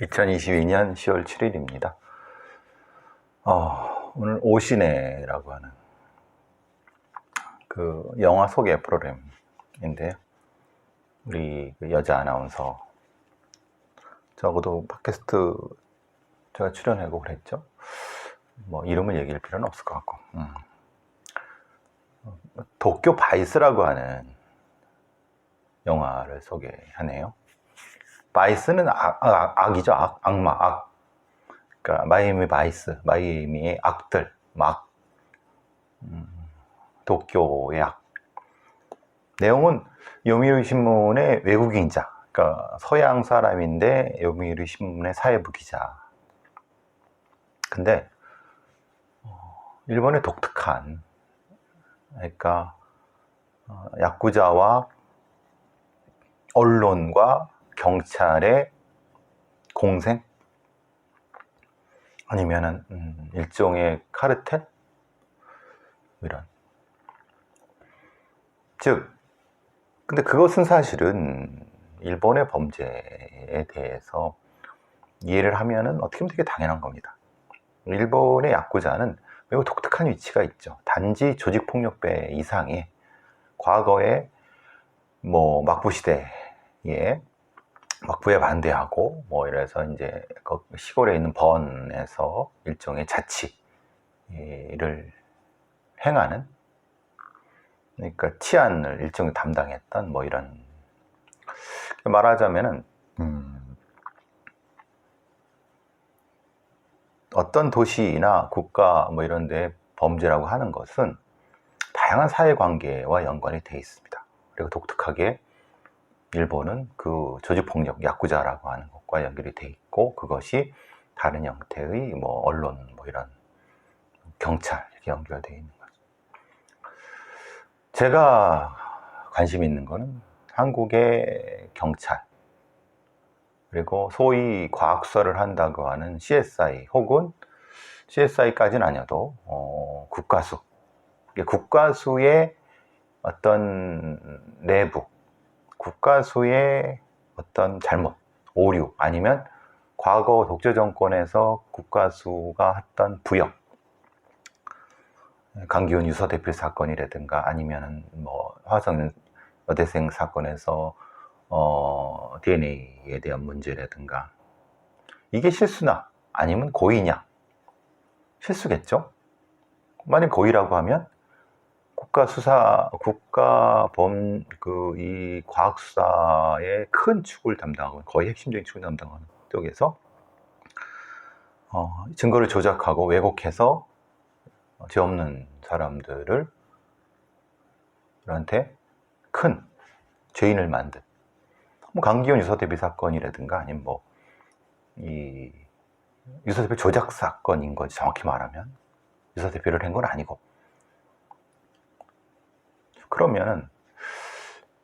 2022년 10월 7일입니다. 어, 오늘 오시네라고 하는 그 영화 소개 프로그램인데요. 우리 그 여자 아나운서 적어도 팟캐스트 제가 출연하고 그랬죠. 뭐 이름을 얘기할 필요는 없을 것 같고 음. 도쿄 바이스라고 하는 영화를 소개하네요. 바이스는 악, 악, 이죠 악, 악마, 악. 그러니까 마이애미 바이스, 마이애미의 악들, 막. 음, 도쿄의 악. 내용은 요미우리 신문의 외국인 자, 그러니까 서양 사람인데 요미우리 신문의 사회부 기자. 근데 어, 일본의 독특한, 그러니까 어, 야쿠자와 언론과 경찰의 공생 아니면은 음, 일종의 카르텔 이런 즉 근데 그것은 사실은 일본의 범죄에 대해서 이해를 하면은 어떻게 보면 되게 당연한 겁니다. 일본의 야쿠자는 매우 독특한 위치가 있죠. 단지 조직폭력배 이상의 과거에 뭐 막부 시대에 막부에 반대하고 뭐 이래서 이제 그 시골에 있는 번에서 일종의 자치를 행하는 그러니까 치안을 일종의 담당했던 뭐 이런 말하자면은 음 어떤 도시나 국가 뭐 이런 데 범죄라고 하는 것은 다양한 사회 관계와 연관이 돼 있습니다. 그리고 독특하게 일본은 그 조직폭력 야쿠자라고 하는 것과 연결이 돼 있고 그것이 다른 형태의 뭐 언론 뭐 이런 경찰 이렇게 연결되어 있는 거죠. 제가 관심 있는 거는 한국의 경찰 그리고 소위 과학수사를 한다고 하는 CSI 혹은 CSI까지는 아니어도 어, 국가수 국가수의 어떤 내부 국가수의 어떤 잘못, 오류 아니면 과거 독재 정권에서 국가수가 했던 부역, 강기훈 유서 대필 사건이라든가 아니면 뭐 화성 여대생 사건에서 어, DNA에 대한 문제라든가 이게 실수나 아니면 고의냐 실수겠죠. 만약 고의라고 하면 국가 수사, 국가 범, 그, 이 과학 수사의 큰 축을 담당하고 거의 핵심적인 축을 담당하는 쪽에서 어, 증거를 조작하고 왜곡해서 죄 없는 사람들을 한테 큰 죄인을 만든 뭐 강기훈 유서대비 사건이라든가 아니면 뭐 이 유서대비 조작 사건인 거지 정확히 말하면. 유서대비를 한 건 아니고 그러면은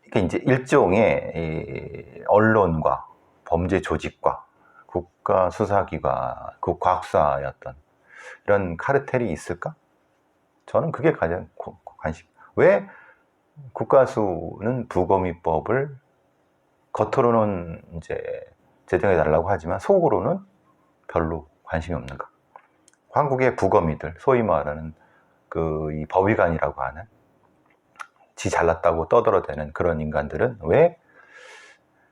이게 이제 일종의 언론과 범죄 조직과 국가 수사기관, 그 과학수사였던 이런 카르텔이 있을까? 저는 그게 가장 관심. 왜 국가수는 부검의법을 겉으로는 이제 제정해 달라고 하지만 속으로는 별로 관심이 없는가? 한국의 부검의들, 소위 말하는 그 이 법의관이라고 하는 지 잘났다고 떠들어대는 그런 인간들은 왜,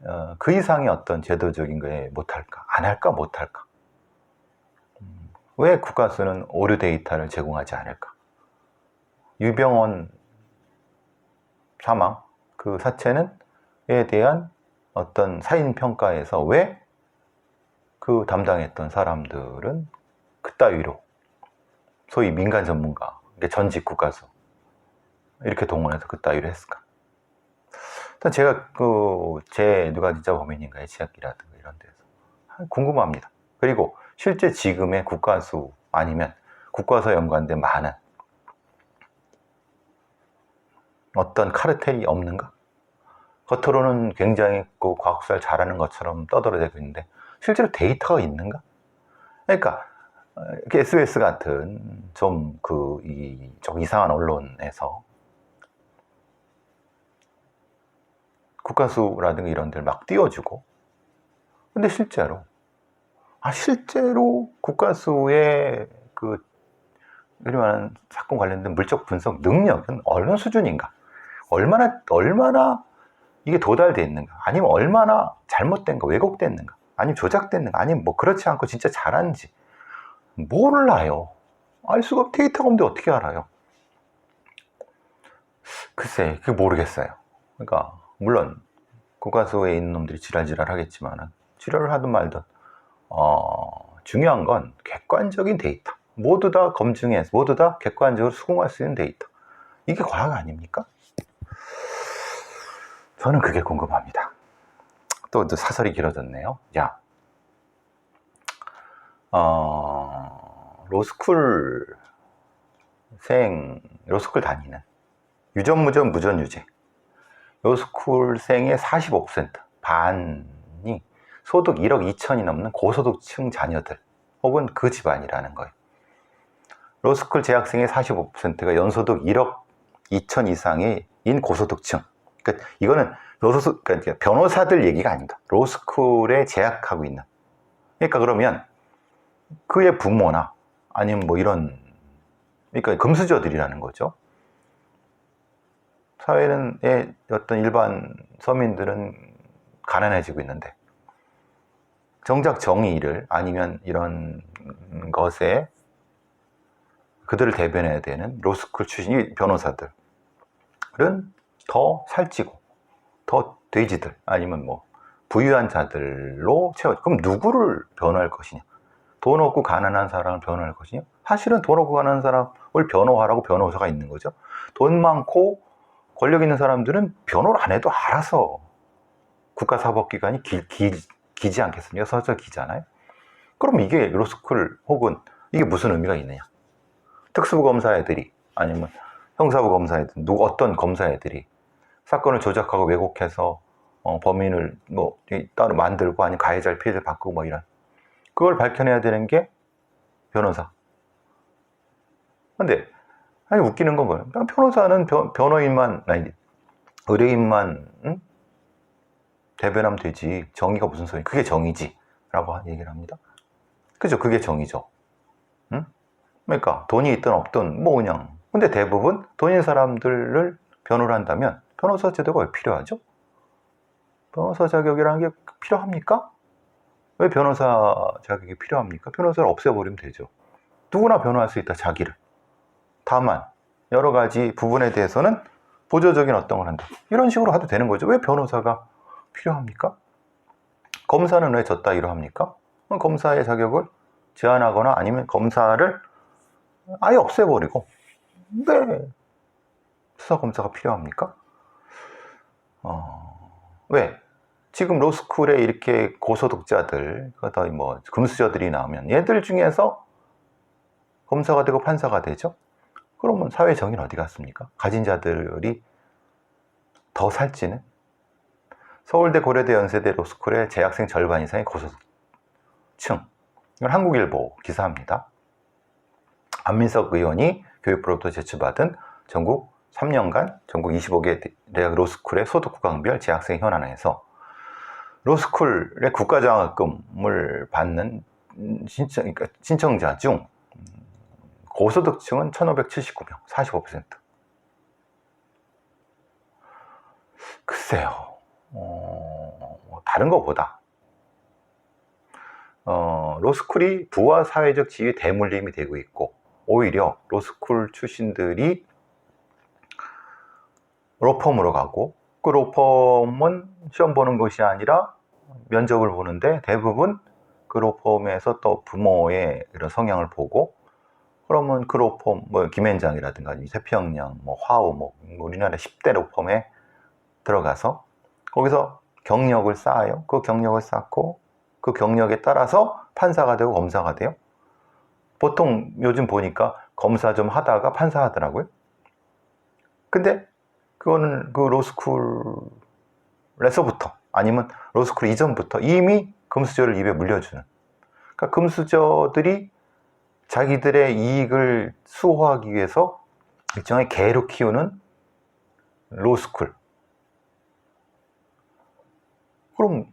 어, 그 이상의 어떤 제도적인 거에 못할까? 안 할까? 못할까? 음, 왜 국가수는 오류 데이터를 제공하지 않을까? 유병원 사망, 그 사체는, 에 대한 어떤 사인 평가에서 왜 그 담당했던 사람들은 그따위로 소위 민간 전문가, 전직 국가수, 이렇게 동원해서 그 따위로 했을까? 일단 제가 그 제 누가 진짜 범인인가의 지약기라든가 이런 데서 궁금합니다. 그리고 실제 지금의 국가수 아니면 국가수와 연관된 많은 어떤 카르텔이 없는가? 겉으로는 굉장히 그 과학수사를 잘하는 것처럼 떠들어대고 있는데 실제로 데이터가 있는가? 그러니까 SBS 같은 좀 그 이 좀 이상한 언론에서 국가수라든가 이런 데를 막 띄워주고 근데 실제로 아, 실제로 국가수의 그, 말하는 사건 관련된 물적 분석 능력은 어느 수준인가? 얼마나, 얼마나 이게 도달돼 있는가? 아니면 얼마나 잘못된가? 왜곡됐는가? 아니면 조작됐는가? 아니면 뭐 그렇지 않고 진짜 잘하는지. 몰라요. 알 수가 없, 데이터가 없는데 어떻게 알아요? 글쎄, 그게 모르겠어요. 그러니까, 물론, 국가수에 있는 놈들이 지랄지랄 하겠지만, 지랄을 하든 말든, 어, 중요한 건 객관적인 데이터. 모두 다 검증해서, 모두 다 객관적으로 수긍할 수 있는 데이터. 이게 과학 아닙니까? 저는 그게 궁금합니다. 또, 또 사설이 길어졌네요. 야, 어, 로스쿨 생, 로스쿨 다니는 유전무전 무전유죄 로스쿨생의 45% 반이 소득 1억 2천이 넘는 고소득층 자녀들 혹은 그 집안이라는 거예요. 로스쿨 재학생의 45%가 연소득 1억 2천 이상의 인 고소득층. 그러니까 이거는 로스쿨 그러니까 변호사들 얘기가 아닙니다. 로스쿨에 재학하고 있는. 그러니까 그러면 그의 부모나 아니면 뭐 이런 그러니까 금수저들이라는 거죠. 사회는 의 어떤 일반 서민들은 가난해지고 있는데 정작 정의를 아니면 이런 것에 그들을 대변해야 되는 로스쿨 출신 변호사들은 더 살찌고 더 돼지들 아니면 뭐 부유한 자들로 채워 그럼 누구를 변호할 것이냐? 돈 없고 가난한 사람을 변호할 것이냐? 사실은 돈 없고 가난한 사람을 변호하라고 변호사가 있는 거죠. 돈 많고 권력 있는 사람들은 변호를 안 해도 알아서 국가사법기관이 기, 기, 기지 않겠습니까? 서서 기잖아요. 그럼 이게 로스쿨 혹은 이게 무슨 의미가 있느냐? 특수부 검사 애들이 아니면 형사부 검사 애들 누구 어떤 검사 애들이 사건을 조작하고 왜곡해서 어, 범인을 뭐 따로 만들고 아니면 가해자를 피해자를 바꾸고 뭐 이런 그걸 밝혀내야 되는 게 변호사. 근데 아니 웃기는 건 뭐예요? 변호사는 변, 변호인만 아니 의뢰인만 응? 대변하면 되지 정의가 무슨 소리? 그게 정의지라고 얘기를 합니다. 그죠? 그게 정의죠. 응? 그러니까 돈이 있든 없든 뭐 그냥 근데 대부분 돈 있는 사람들을 변호를 한다면 변호사 제도가 왜 필요하죠? 변호사 자격이라는 게 필요합니까? 왜 변호사 자격이 필요합니까? 변호사를 없애버리면 되죠. 누구나 변호할 수 있다, 자기를. 다만, 여러 가지 부분에 대해서는 보조적인 어떤 걸 한다. 이런 식으로 해도 되는 거죠. 왜 변호사가 필요합니까? 검사는 왜 졌다 이러합니까? 검사의 자격을 제한하거나 아니면 검사를 아예 없애버리고 왜 수사검사가 필요합니까? 어, 왜? 지금 로스쿨에 이렇게 고소득자들, 거다 뭐 금수저들이 나오면 얘들 중에서 검사가 되고 판사가 되죠? 그러면 사회 정의는 어디 갔습니까? 가진 자들이 더 살찌는? 서울대, 고려대, 연세대, 로스쿨의 재학생 절반 이상의 고소득층. 이건 한국일보 기사입니다. 안민석 의원이 교육부로부터 제출받은 전국 3년간 전국 25개 대학 로스쿨의 소득 구강별 재학생 현안에서 로스쿨의 국가장학금을 받는 신청, 그러니까 신청자 중 고소득층은 1579명, 45%. 글쎄요, 어, 다른 것보다, 어, 로스쿨이 부와 사회적 지위 대물림이 되고 있고, 오히려 로스쿨 출신들이 로펌으로 가고, 그 로펌은 시험 보는 것이 아니라 면접을 보는데 대부분 그 로펌에서 또 부모의 이런 성향을 보고 그러면 그 로펌, 뭐 김현장이라든가 세평양, 뭐 화우, 뭐 우리나라 10대 로펌에 들어가서 거기서 경력을 쌓아요. 그 경력을 쌓고 그 경력에 따라서 판사가 되고 검사가 돼요. 보통 요즘 보니까 검사 좀 하다가 판사 하더라고요. 근데 그거는 그 로스쿨에서부터 아니면 로스쿨 이전부터 이미 금수저를 입에 물려주는. 그러니까 금수저들이 자기들의 이익을 수호하기 위해서 일종의 개로 키우는 로스쿨. 그럼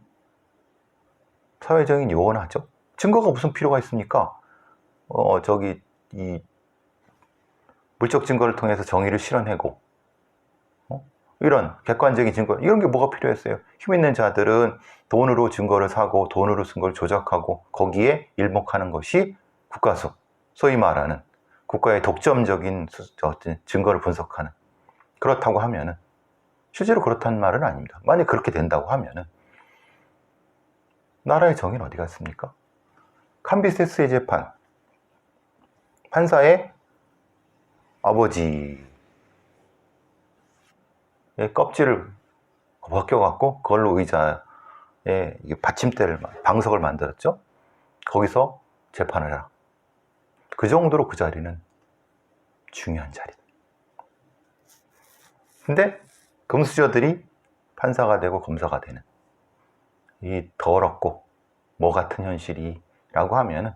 사회적인 요원하죠. 증거가 무슨 필요가 있습니까? 어, 저기, 이, 물적 증거를 통해서 정의를 실현하고, 어? 이런 객관적인 증거, 이런 게 뭐가 필요했어요? 힘 있는 자들은 돈으로 증거를 사고, 돈으로 증거를 조작하고, 거기에 일목하는 것이 국가수, 소위 말하는 국가의 독점적인 어떤 증거를 분석하는, 그렇다고 하면은, 실제로 그렇다는 말은 아닙니다. 만약 그렇게 된다고 하면은, 나라의 정의는 어디 갔습니까? 캄비세스의 재판, 판사의 아버지의 껍질을 벗겨갖고 그걸로 의자에 받침대를 만- 방석을 만들었죠. 거기서 재판을 해라. 그 정도로 그 자리는 중요한 자리다. 근데 금수저들이 판사가 되고 검사가 되는 이 더럽고 뭐 같은 현실이라고 하면은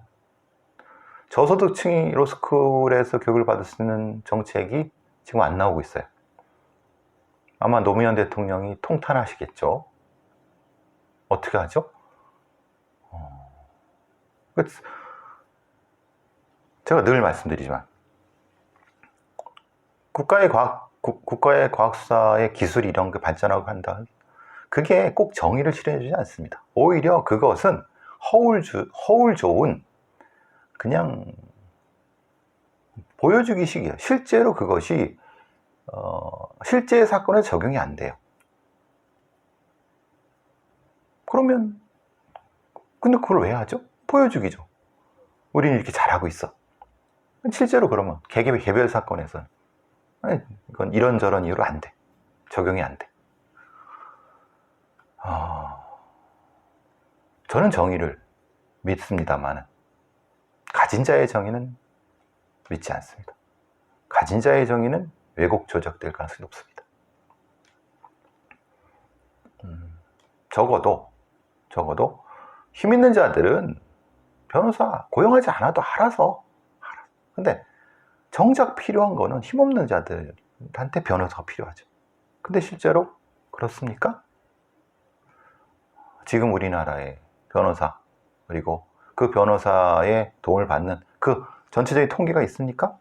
저소득층이 로스쿨에서 교육을 받을 수 있는 정책이 지금 안 나오고 있어요. 아마 노무현 대통령이 통탄하시겠죠. 어떻게 하죠? 어, 그- 제가 늘 말씀드리지만 국가의 과학 국, 국가의 과학수사의 기술 이런 게 발전하고 한다. 그게 꼭 정의를 실현해주지 않습니다. 오히려 그것은 허울 주, 허울 좋은 그냥 보여주기식이에요. 실제로 그것이 어, 실제 사건에 적용이 안 돼요. 그러면 근데 그걸 왜 하죠? 보여주기죠. 우리는 이렇게 잘하고 있어. 실제로 그러면 개개 개별 사건에서는 아니, 이건 이런저런 이유로 안 돼. 적용이 안 돼. 아, 저는 정의를 믿습니다만은 가진 자의 정의는 믿지 않습니다. 가진 자의 정의는 왜곡 조작될 가능성이 높습니다. 음, 적어도 적어도 힘 있는 자들은 변호사 고용하지 않아도 알아서 알아. 근데 정작 필요한 거는 힘없는 자들한테 변호사가 필요하죠. 근데 실제로 그렇습니까? 지금 우리나라의 변호사 그리고 그 변호사의 도움을 받는 그 전체적인 통계가 있습니까?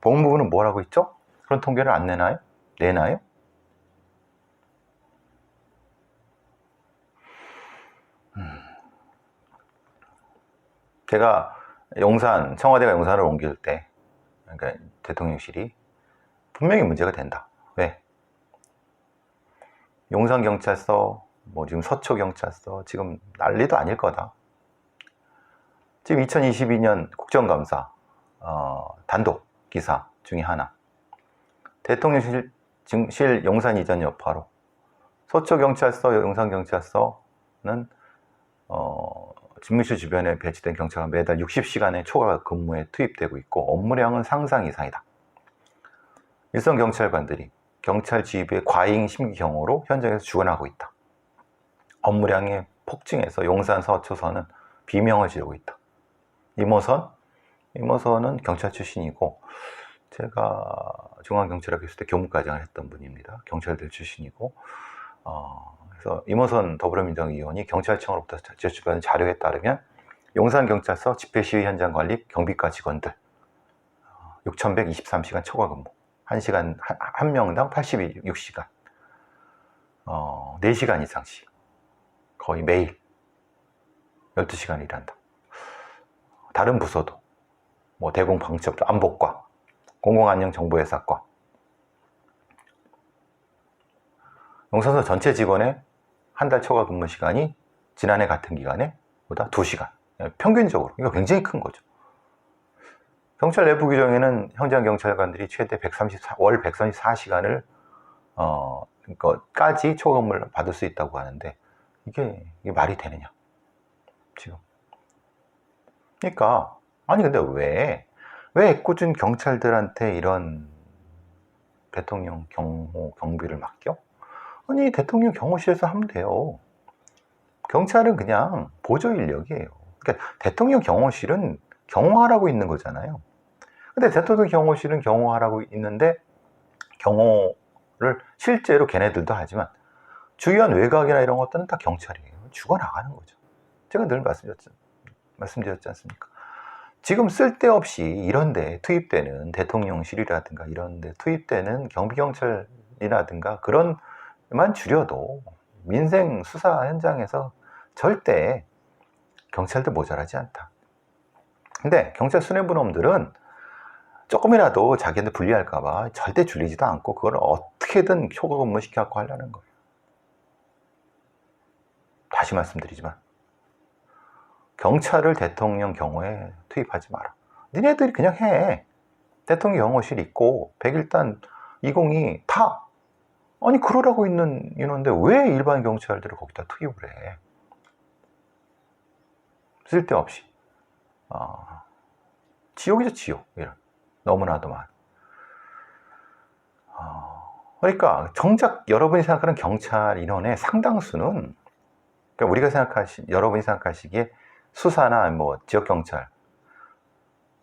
법무부는 뭐라고 있죠? 그런 통계를 안 내나요? 내나요? 음. 제가 용산, 청와대가 용산을 옮길 때, 그러니까 대통령실이 분명히 문제가 된다. 왜? 용산 경찰서, 뭐 지금 서초 경찰서, 지금 난리도 아닐 거다. 지금 2022년 국정감사, 어, 단독 기사 중에 하나. 대통령실 실 용산 이전 여파로 서초 경찰서, 용산 경찰서는 어, 집무실 주변에 배치된 경찰가 매달 60시간의 초과 근무에 투입되고 있고 업무량은 상상 이상이다. 일선 경찰관들이 경찰 지휘부의 과잉 심기 경호로 현장에서 죽어나고 있다. 업무량이 폭증해서 용산 서초선은 비명을 지르고 있다. 이모선, 이모선은 경찰 출신이고 제가 중앙경찰학교 있을 때 교무과장을 했던 분입니다. 경찰들 출신이고 어, 그래서 임호선 더불어민주당 의원이 경찰청으로부터 제출받은 자료에 따르면 용산경찰서 집회시위 현장 관리 경비과 직원들 6,123시간 초과 근무 1시간, 한 명당 86시간 어, 4시간 이상씩 거의 매일 12시간 일한다. 다른 부서도 뭐 대공방첩, 안복과 공공안녕정보회사과 용산서 전체 직원의 한 달 초과 근무 시간이 지난해 같은 기간에 보다 2시간. 평균적으로. 이거 굉장히 큰 거죠. 경찰 내부 규정에는 현장 경찰관들이 최대 134, 월 134시간을 어, 까지 초과 근무를 받을 수 있다고 하는데 이게, 이게 말이 되느냐? 지금. 그러니까 아니 근데 왜 왜 애꿎은 경찰들한테 이런 대통령 경호 경비를 맡겨? 아니 대통령 경호실에서 하면 돼요. 경찰은 그냥 보조 인력이에요. 그러니까 대통령 경호실은 경호하라고 있는 거잖아요. 근데 대통령 경호실은 경호하라고 있는데 경호를 실제로 걔네들도 하지만 주요한 외곽이나 이런 것들은 다 경찰이에요. 죽어 나가는 거죠. 제가 늘 말씀드렸죠. 말씀드렸지 않습니까? 지금 쓸데없이 이런 데 투입되는 대통령실이라든가 이런 데 투입되는 경비경찰이라든가 그런 만 줄여도 민생 수사 현장에서 절대 경찰도 모자라지 않다. 근데 경찰 수뇌부놈들은 조금이라도 자기한테 불리할까봐 절대 줄이지도 않고 그걸 어떻게든 효과 근무시켜갖고 하려는 거예요. 다시 말씀드리지만 경찰을 대통령 경호에 투입하지 마라. 니네들이 그냥 해. 대통령 경호실 있고 101단 202 타. 아니 그러라고 있는 인원인데 왜 일반 경찰들을 거기다 투입을 해? 쓸데없이. 아, 지옥이죠 지옥. 이런. 너무나도 많. 아, 그러니까 정작 여러분이 생각하는 경찰 인원의 상당수는 그러니까 우리가 생각하시 여러분이 생각하시기에 수사나 뭐 지역 경찰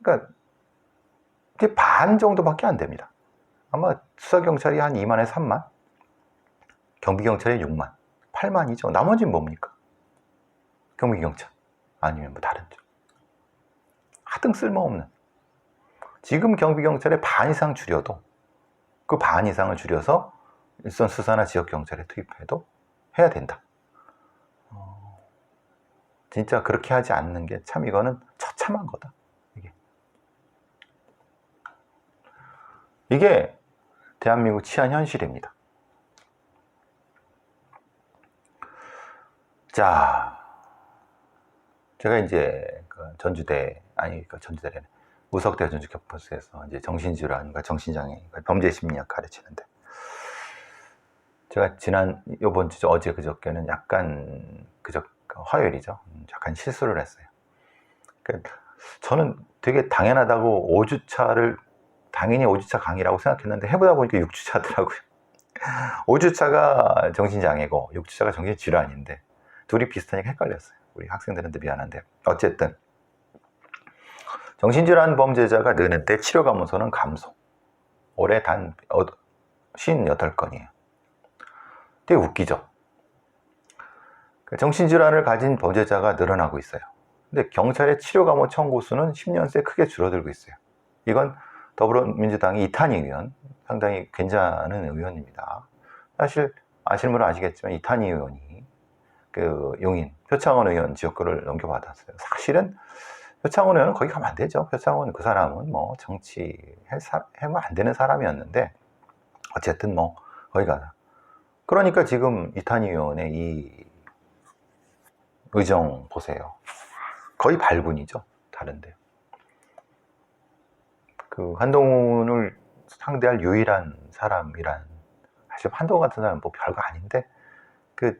그러니까 반 정도밖에 안 됩니다. 아마 수사 경찰이 한 2만에 3만, 경비 경찰이 6만, 8만이죠. 나머지는 뭡니까? 경비 경찰 아니면 뭐 다른 쪽. 하등 쓸모없는. 지금 경비 경찰의 반 이상 줄여도 그 반 이상을 줄여서 일선 수사나 지역 경찰에 투입해도 해야 된다. 어, 진짜 그렇게 하지 않는 게 참 이거는 처참한 거다. 이게. 이게 대한민국 치안 현실입니다. 자, 제가 이제 그 전주대 아니 그 전주대래 우석대 전주교포스에서 이제 정신질환과 정신장애인과 범죄 심리학 가르치는데 제가 지난 요번 주 어제 그저께는 약간 그저 화요일이죠. 약간 실수를 했어요. 그 저는 되게 당연하다고 5주차를 당연히 5주차 강의라고 생각했는데 해보다 보니까 6주차더라고요. 5주차가 정신장애고 6주차가 정신질환인데 둘이 비슷하니까 헷갈렸어요. 우리 학생들한테 미안한데 어쨌든 정신질환 범죄자가 느는 때 치료감호소는 감소. 올해 단 58건이에요. 되게 웃기죠? 그 정신질환을 가진 범죄자가 늘어나고 있어요. 근데 경찰의 치료 감호 청구 수는 10년 새 크게 줄어들고 있어요. 이건 더불어민주당의 이탄희 의원, 상당히 괜찮은 의원입니다. 사실 아시는 분은 아시겠지만 이탄희 의원이 그 용인 표창원 의원 지역구를 넘겨받았어요. 사실은 표창원 의원은 거기 가면 안 되죠. 표창원 그 사람은 뭐 정치 하면 안 되는 사람이었는데 어쨌든 뭐 거기 가다. 그러니까 지금 이탄희 의원의 이 의정 보세요. 거의 발군이죠. 다른데. 그 한동훈을 상대할 유일한 사람이란 사실 한동훈 같은 사람은 뭐 별거 아닌데 그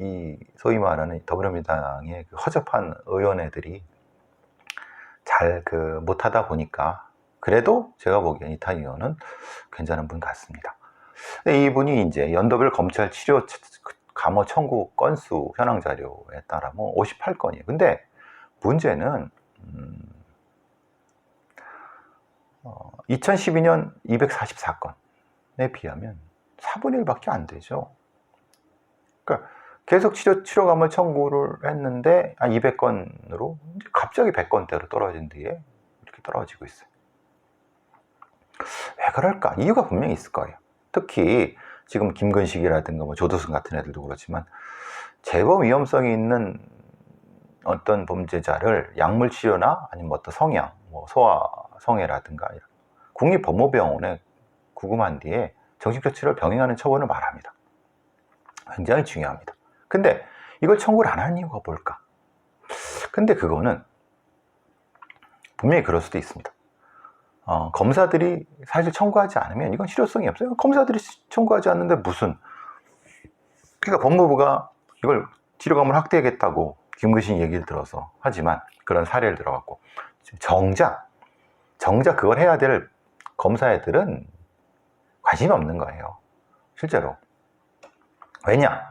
이 소위 말하는 더불어민주당의 그 허접한 의원애들이 잘 그 못하다 보니까 그래도 제가 보기엔 이탄 의원은 괜찮은 분 같습니다. 이분이 이제 연도별 검찰 치료 감호 청구 건수 현황 자료에 따라 뭐 58건이에요. 근데 문제는 음, 어, 2012년 244건에 비하면 4분의 1밖에 안 되죠. 그러니까 계속 치료, 치료감을 청구를 했는데 한 200건으로 갑자기 100건대로 떨어진 뒤에 이렇게 떨어지고 있어요. 왜 그럴까? 이유가 분명히 있을 거예요. 특히 지금 김근식이라든가 뭐 조두순 같은 애들도 그렇지만 재범 위험성이 있는 어떤 범죄자를 약물 치료나 아니면 어떤 성향, 뭐 소아 성애라든가 국립법무병원에 구금한 뒤에 정신과 치료를 병행하는 처분을 말합니다. 굉장히 중요합니다. 근데 이걸 청구를 안 하는 이유가 뭘까? 근데 그거는 분명히 그럴 수도 있습니다. 어, 검사들이 사실 청구하지 않으면 이건 실효성이 없어요. 검사들이 청구하지 않는데 무슨 그러니까 법무부가 이걸 치료감을 확대하겠다고 김근신 얘기를 들어서 하지만 그런 사례를 들어갖고 정작 정작 그걸 해야 될 검사애들은 관심이 없는 거예요. 실제로. 왜냐?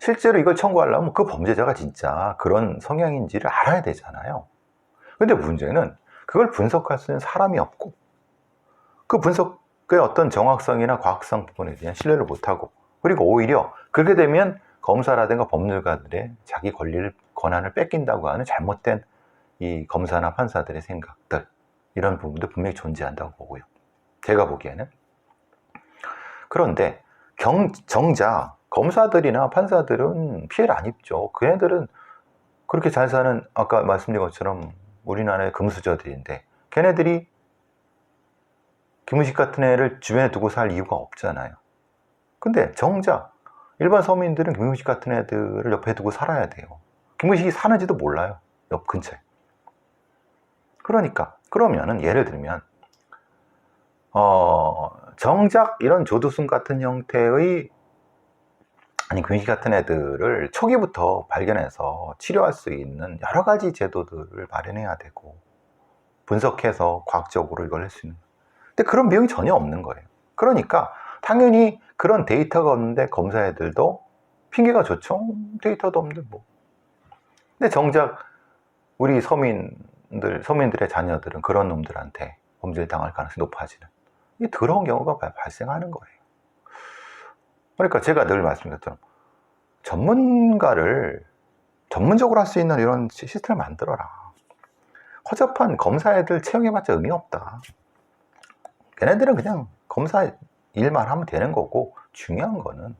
실제로 이걸 청구하려면 그 범죄자가 진짜 그런 성향인지를 알아야 되잖아요. 근데 문제는 그걸 분석할 수 있는 사람이 없고 그 분석의 어떤 정확성이나 과학성 부분에 대한 신뢰를 못하고 그리고 오히려 그렇게 되면 검사라든가 법률가들의 자기 권리를 권한을 뺏긴다고 하는 잘못된 이 검사나 판사들의 생각들 이런 부분도 분명히 존재한다고 보고요. 제가 보기에는 그런데 경, 정작 검사들이나 판사들은 피해를 안 입죠. 그네들은 그렇게 잘 사는 아까 말씀드린 것처럼 우리나라의 금수저들인데 걔네들이 김우식 같은 애를 주변에 두고 살 이유가 없잖아요. 근데 정작 일반 서민들은 김우식 같은 애들을 옆에 두고 살아야 돼요. 김우식이 사는지도 몰라요. 옆 근처에. 그러니까 그러면은 예를 들면 어 정작 이런 조두순 같은 형태의 아니 김우식 같은 애들을 초기부터 발견해서 치료할 수 있는 여러 가지 제도들을 마련해야 되고 분석해서 과학적으로 이걸 할 수 있는 근데 그런 비용이 전혀 없는 거예요. 그러니까 당연히 그런 데이터가 없는데 검사 애들도 핑계가 좋죠. 데이터도 없는데 뭐. 근데 정작 우리 서민들, 서민들의 자녀들은 그런 놈들한테 범죄를 당할 가능성이 높아지는 이 더러운 경우가 발- 발생하는 거예요. 그러니까 제가 늘 것처럼 전문가를 전문적으로 할 수 있는 이런 시- 시스템을 만들어라. 허접한 검사 애들 채용해봤자 의미 없다. 걔네들은 그냥 검사 일만 하면 되는 거고 중요한 거는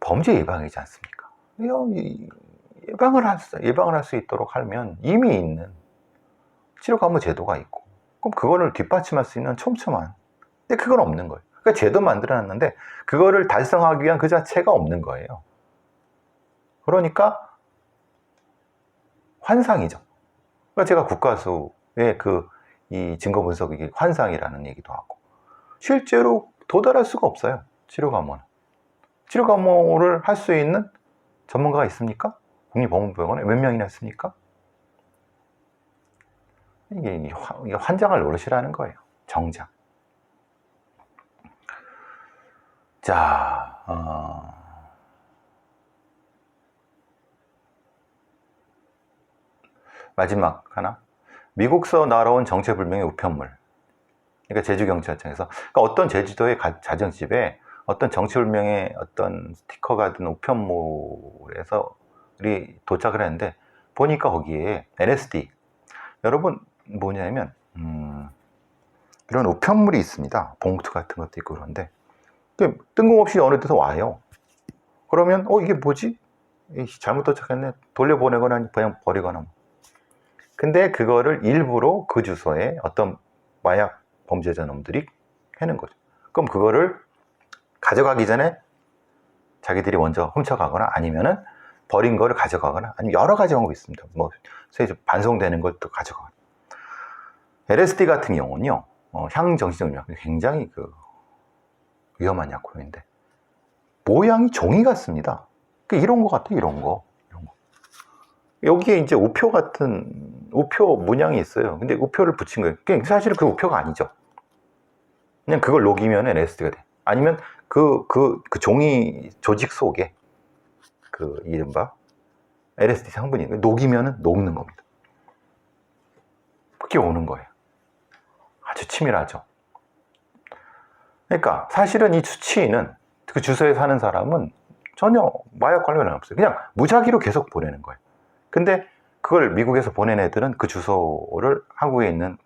범죄 예방이지 않습니까? 이- 예방을 할 수, 예방을 할 수 있도록 하면 이미 있는 치료 감호 제도가 있고 그럼 그거를 뒷받침할 수 있는 촘촘한 근데 그건 없는 거예요. 그러니까 제도 만들어놨는데 그거를 달성하기 위한 그 자체가 없는 거예요. 그러니까 환상이죠. 그러니까 제가 국가수의 그 이 증거 분석이 환상이라는 얘기도 하고 실제로 도달할 수가 없어요. 치료 감호는. 치료 감호를 할 수 있는 전문가가 있습니까? 국립보건병원에 몇 명이나 있습니까? 이게, 이게 환- 이게 환장을 노릇이라는 거예요. 정작. 자, 어, 마지막 하나. 미국서 날아온 정체불명의 우편물. 그러니까 제주경찰청에서 그러니까 어떤 제주도의 가- 자정집에 어떤 정체불명의 어떤 스티커가 든 우편물에서 우리 도착을 했는데 보니까 거기에 LSD 여러분 뭐냐면 음, 이런 우편물이 있습니다 봉투 같은 것도 있고 그런데 뜬금없이 어느 데서 와요 그러면 어 이게 뭐지 잘못 도착했네 돌려보내거나 그냥 버리거나 뭐. 근데 그거를 일부러 그 주소에 어떤 마약 범죄자 놈들이 해는 거죠. 그럼 그거를 가져가기 전에 자기들이 먼저 훔쳐가거나 아니면은 버린 거를 가져가거나 아니면 여러 가지 방법이 있습니다. 뭐, 소위 반송되는 걸 또 가져가거나. LSD 같은 경우는요, 어, 향정신적 약, 굉장히 그 위험한 약품인데, 모양이 종이 같습니다. 그 이런 거 같아, 이런 거. 이런 거. 여기에 이제 우표 같은, 우표 문양이 있어요. 근데 우표를 붙인 거예요. 사실 그 우표가 아니죠. 그냥 그걸 녹이면 LSD가 돼. 아니면 그, 그, 그 종이 조직 속에 그 이른바 LSD 성분이 녹이면 녹는 겁니다. 그게 오는 거예요. 아주 치밀하죠. 그러니까 사실은 이 수치인은 그 주소에 사는 사람은 전혀 마약 관련은 없어요. 그냥 무작위로 계속 보내는 거예요. 근데 그걸 미국에서 보낸 애들은 그 주소를 한국에 있는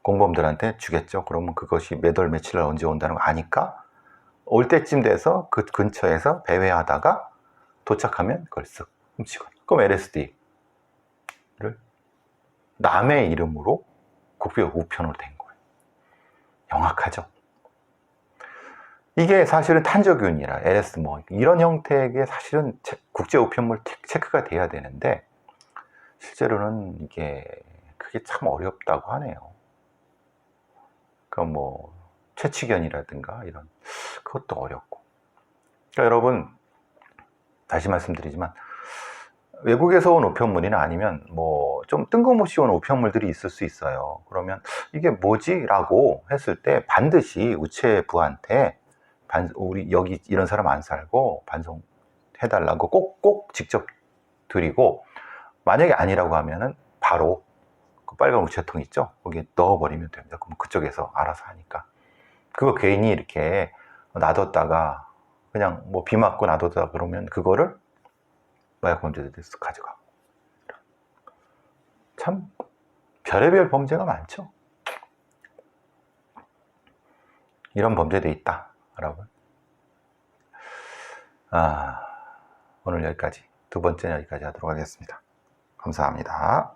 공범들한테 주겠죠. 그러면 그것이 몇 월 며칠 날 언제 온다는 거 아니까 올 때쯤 돼서 그 근처에서 배회하다가 도착하면 그걸 쓱 훔치고 그럼 LSD를 남의 이름으로 국비 우편으로 된 거예요. 영악하죠. 이게 사실은 탄저균이라 LS 뭐 이런 형태의 사실은 체- 국제 우편물 체- 체크가 돼야 되는데 실제로는 이게 그게 참 어렵다고 하네요. 그러니까 뭐 최치견이라든가 이런 그것도 어렵고. 그러니까 여러분 다시 말씀드리지만 외국에서 온 우편물이나 아니면 뭐 좀 뜬금없이 온 우편물들이 있을 수 있어요. 그러면 이게 뭐지라고 했을 때 반드시 우체부한테 반, 우리 여기 이런 사람 안 살고 반송해달라고 꼭, 꼭 직접 드리고, 만약에 아니라고 하면은 바로 그 빨간 우체통 있죠? 거기에 넣어버리면 됩니다. 그럼 그쪽에서 알아서 하니까. 그거 괜히 이렇게 놔뒀다가 그냥 뭐 비 맞고 놔뒀다 그러면 그거를 마약 범죄들이 가져가고. 참 별의별 범죄가 많죠. 이런 범죄도 있다, 여러분. 아, 오늘 여기까지, 두 번째 여기까지 하도록 하겠습니다. 감사합니다.